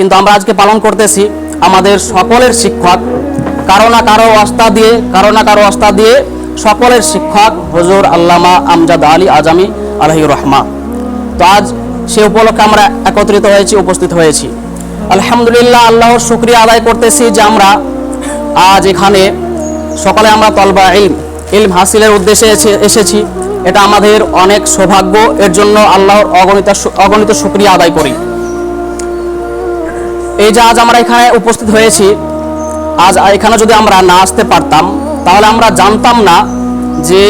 কিন্তু আমরা আজকে পালন করতেছি আমাদের সকলের শিক্ষক। কারও না কারও অস্তা দিয়ে, কারও না কারও অস্তা দিয়ে সকলের শিক্ষক হজুর আল্লামা আমজাদ আলী আজামি আলহি রহমা তো আজ সে উপলক্ষে আমরা একত্রিত হয়েছি, উপস্থিত হয়েছি। আলহামদুলিল্লাহ, আল্লাহর শুক্রিয়া আদায় করতেছি যে আমরা আজ এখানে সকালে আমরা তলবা ইলম ইলম হাসিলের উদ্দেশ্যে এসে- এসেছি। এটা আমাদের অনেক সৌভাগ্য। এর জন্য আল্লাহর অগণিত অগণিত শুক্রিয়া আদায় করি। এই যে আজ আমরা এখানে উপস্থিত হয়েছি। আজ এখানে যদি আমরা না আসতে পারতাম, তাহলে আমরা জানতাম না যে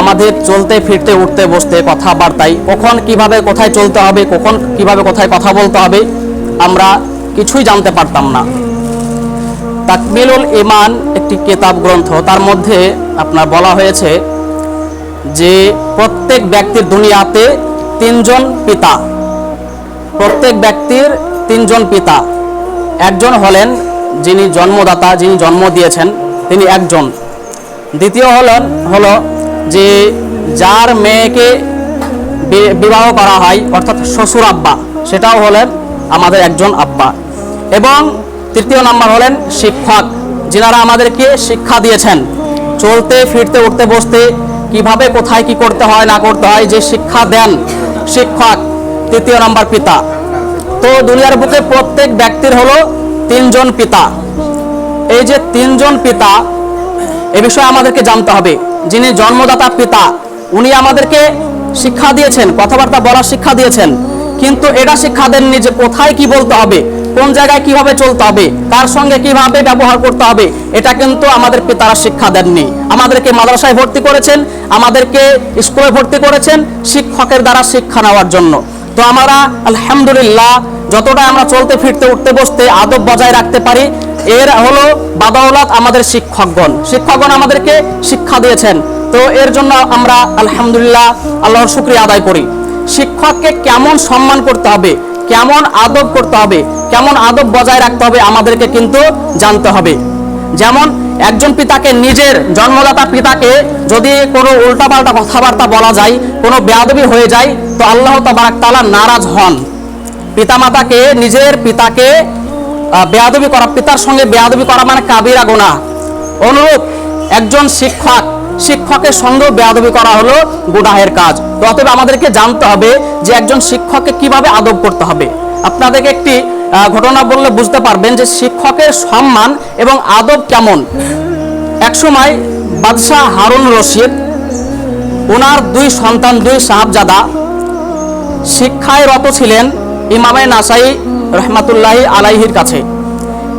আমাদের চলতে, ফিরতে, উঠতে, বসতে কথাবার্তায় কখন কীভাবে কোথায় চলতে হবে, কখন কীভাবে কোথায় কথা বলতে হবে, আমরা কিছুই জানতে পারতাম না। তাকমিলুল ইমান একটি কেতাব গ্রন্থ, তার মধ্যে আপনার বলা হয়েছে যে প্রত্যেক ব্যক্তির দুনিয়াতে তিনজন পিতা। প্রত্যেক ব্যক্তির তিনজন পিতা। একজন হলেন যিনি জন্মদাতা, যিনি জন্ম দিয়েছেন, তিনি একজন। দ্বিতীয় হলেন, হলো যে যার মেয়েকে বিবাহ করা হয়, অর্থাৎ শ্বশুর আব্বা, সেটাও হলেন আমাদের একজন আব্বা। এবং তৃতীয় নাম্বার হলেন শিক্ষক, যিনারা আমাদেরকে শিক্ষা দিয়েছেন, চলতে, ফিরতে, উঠতে, বসতে, কীভাবে, কোথায়, কি করতে হয়, না করতে হয়, যে শিক্ষা দেন শিক্ষক, তৃতীয় নাম্বার পিতা। তো দুনিয়ার বুকে প্রত্যেক ব্যক্তির হলো তিনজন পিতা। এই যে তিনজন পিতা, এ বিষয়ে আমাদেরকে জানতে হবে। যিনি জন্মদাতা পিতা, উনি আমাদেরকে শিক্ষা দিয়েছেন, কথাবার্তা বলার শিক্ষা দিয়েছেন। কিন্তু এটা শিক্ষা দেননি যে কোথায় কি বলতে হবে, কোন জায়গায় কীভাবে চলতে হবে তার সঙ্গে কীভাবে ব্যবহার করতে হবে, এটা কিন্তু আমাদের পিতারা শিক্ষা দেননি। আমাদেরকে মাদ্রাসায় ভর্তি করেছেন, আমাদেরকে স্কুলে ভর্তি করেছেন শিক্ষকের দ্বারা শিক্ষা নেওয়ার জন্য। তো আমরা, আলহামদুলিল্লাহ, যতটা আমরা চলতে, ফিরতে, উঠতে, বসতে আদব বজায় রাখতে পারি, এর হলো বাদাওলাত আমাদের শিক্ষকগণ। শিক্ষকগণ আমাদেরকে শিক্ষা দিয়েছেন। তো এর জন্য আমরা, আলহামদুলিল্লাহ, আল্লাহর শুক্রিয়া আদায় করি। শিক্ষককে কেমন সম্মান করতে হবে, কেমন আদব করতে হবে, কেমন আদব বজায় রাখতে হবে আমাদেরকে কিন্তু জানতে হবে। যেমন একজন পিতাকে নিজের জন্মদাতা পিতাকে যদি কোনো উল্টাপাল্টা কথাবার্তা বলা যায়, কোনো বেয়াদবি হয়ে যায়, তো আল্লাহ তাবারাক তালা নারাজ হন। পিতামাতাকে, নিজের পিতাকে বেয়াদবি করা, পিতার সঙ্গে বেয়াদবি করা মানে কাবিরা গোনা অনুরূপ একজন শিক্ষক, শিক্ষকের সঙ্গেও বেয়াদবি করা হলো গুনাহের কাজ। তো অতএব আমাদেরকে জানতে হবে যে একজন শিক্ষককে কীভাবে আদব করতে হবে। আপনাদেরকে একটি ঘটনা বললে বুঝতে পারবেন যে শিক্ষকের সম্মান এবং আদব কেমন। একসময় বাদশাহ হারুন রশিদ, ওনার দুই সন্তান, দুই সাহাবজাদা শিক্ষায় রত ছিলেন ইমামে নাসাই রহমাতুল্লাহি আলাইহির কাছে।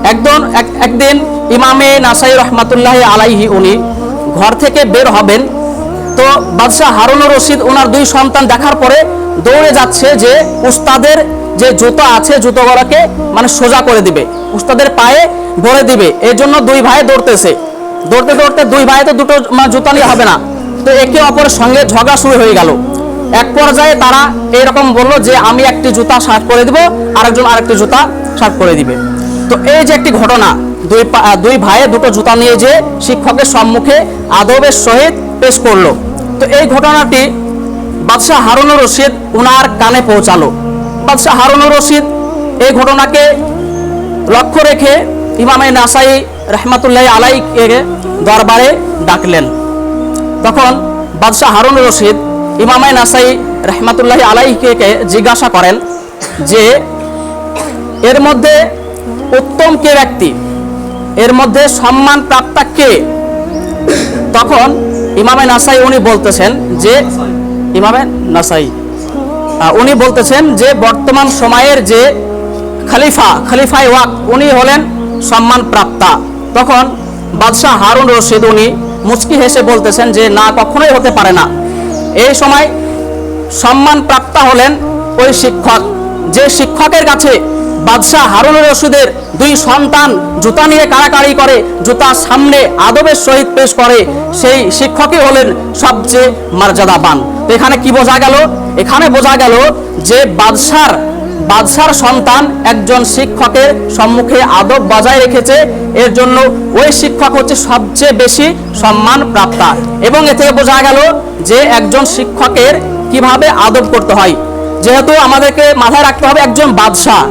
একদম এক- একদিন ইমামে নাসাই রহমাতুল্লাহি আলাইহি উনি ঘর থেকে বের হবেন। তো বাদশাহ হারুন রশিদ, ওনার দুই সন্তান দেখার পরে দৌড়ে যাচ্ছে যে উস্তাদের যে জুতো আছে জুতোগুলোকে মানে সোজা করে দিবে, উস্তাদের পায়ে ভরে দিবে। এই জন্য দুই ভাই দৌড়তেছে। দৌড়তে দৌড়তে দুই ভাই তো দুটো মানে জুতা নিয়ে হবে না। তো একে অপরের সঙ্গে ঝগড়া শুরু হয়ে গেল। এক পর্যায়ে তারা এরকম বলল যে, আমি একটি জুতা শার্ট করে দিব, আরেকজন আরেকটি জুতা শার্ট করে দিবে। তো এই যে একটি ঘটনা, দুই দুই ভাইয়ে দুটো জুতা নিয়ে যে শিক্ষকের সম্মুখে আদবের সহিত পেশ করল। তো এই ঘটনাটি বাদশাহ হারুন রশিদ উনার কানে পৌঁছালো। বাদশাহ হারুন রশিদ এই ঘটনাকে লক্ষ্য রেখে ইমামে নাসাই রহমাতুল্লাহ আলাইকে দরবারে ডাকলেন। তখন বাদশাহ হারুন রশিদ ইমামাই নাসাই রহমাতুল্লাহ আলাইকে জিজ্ঞাসা করেন যে, এর মধ্যে উত্তম কে ব্যক্তি? এর মধ্যে সম্মান প্রাপ্তা কে? তখন ইমামে নাসাই উনি বলতেছেন যে, ইমামে নাসাই। উনি বলতেছেন যে বর্তমান সময়ের যে খলিফা, খলিফাই ওয়াক, উনি হলেন সম্মান প্রাপ্তা তখন বাদশাহ হারুন রশিদ উনি মুচকি হেসে বলতেছেন যে, না, কখনোই হতে পারে না। এই সময় সম্মান প্রাপ্তা হলেন ওই শিক্ষক। যে শিক্ষকের কাছে বাদশাহ হারুন রশিদের দুই সন্তান জুতা নিয়ে কাড়াকাড়ি করে, জুতা সামনে আদবের সহিত পেশ করে, সেই শিক্ষকই হলেন সবচেয়ে মর্যাদাবান। তো এখানে কি বোঝা গেল? এখানে বোঝা গেল যে বাদশার বাদশার সন্তান একজন শিক্ষকের সম্মুখে আদব বজায় রেখেছে, এর জন্য ওই শিক্ষক হচ্ছে সবচেয়ে বেশি সম্মান প্রাপ্তা। এবং এ থেকে বোঝা গেল যে একজন শিক্ষকের কীভাবে আদব করতে হয়। যেহেতু আমাদেরকে মাথায় রাখতে হবে একজন বাদশাহ।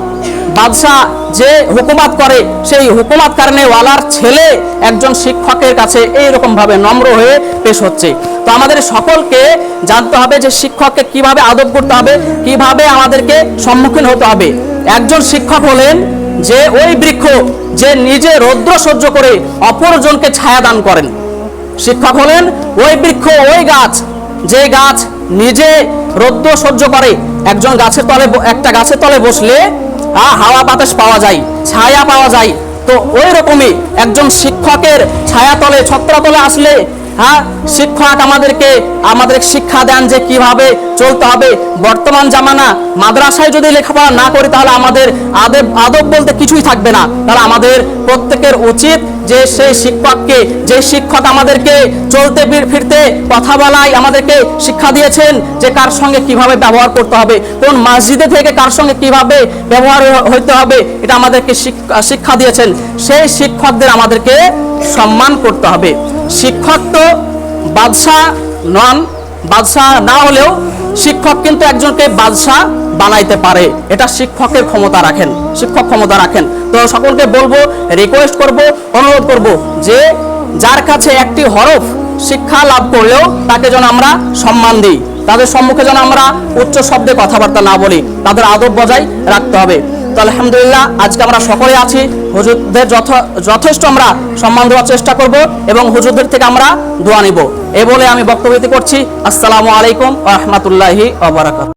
বাদশাহ যে হুকুমাত করে, সেই হুকুমাত কারণে ওয়ালার ছেলে একজন শিক্ষকের কাছে এইরকম ভাবে নম্র হয়ে পেশ হচ্ছে। তো আমাদের সকলকে জানতে হবে যে শিক্ষককে কীভাবে আদব করতে হবে, কীভাবে আমাদেরকে সম্মুখীন হতে হবে। একজন শিক্ষক হলেন যে ওই বৃক্ষ যে নিজে রৌদ্র সহ্য করে অপরজনকে ছায়া দান করেন। শিক্ষক হলেন ওই বৃক্ষ, ওই গাছ, যে গাছ নিজে রৌদ্র সহ্য করে একজন গাছের তলে একটা গাছের তলে বসলে হাওয়া বাতাস পাওয়া যায়, ছায়া পাওয়া যায়। তো ওই রকমই একজন শিক্ষকের ছায়া তলে ছত্রতলে আসলে হ্যাঁ? শিক্ষক আমাদেরকে, আমাদের শিক্ষা দেন যে কীভাবে চলতে হবে। বর্তমান জামানা, মাদ্রাসায় যদি লেখাপড়া না করি তাহলে আমাদের আদব আদব বলতে কিছুই থাকবে না। তাহলে আমাদের প্রত্যেকের উচিত যে সেই শিক্ষককে, যে শিক্ষক আমাদেরকে চলতে ফির- ফিরতে কথা বলায় আমাদেরকে শিক্ষা দিয়েছেন যে কার সঙ্গে কীভাবে ব্যবহার করতে হবে। কোন মসজিদে থেকে কার সঙ্গে কীভাবে ব্যবহার হইতে হবে, এটা আমাদেরকে শিক্ষা দিয়েছেন। সেই শিক্ষকদের আমাদেরকে সম্মান করতে হবে। শিক্ষক তো বাদশাহ নন, বাদশাহ না হলেও শিক্ষক কিন্তু একজনকে বাদশাহ বানাইতে পারে। এটা শিক্ষকের ক্ষমতা রাখেন, শিক্ষক ক্ষমতা রাখেন। তো সকলকে বলব রিকোয়েস্ট করব, অনুরোধ করব যে যার কাছে একটি হরফ শিক্ষা লাভ করলেও তাকে যেন আমরা সম্মান দিই। তাদের সম্মুখে যেন আমরা উচ্চ শব্দে কথাবার্তা না বলি। তাদের আদব বজায় রাখতে হবে। তো আলহামদুলিল্লাহ, আজকে আমরা সকলে আছি। হুজুরদের যথ- যথেষ্ট আমরা সম্মান দেওয়ার চেষ্টা করব এবং হুজুরদের থেকে আমরা দোয়া নিব। এ বলে আমি বক্তব্য করছি। আসসালামু আলাইকুম রহমতুল্লাহি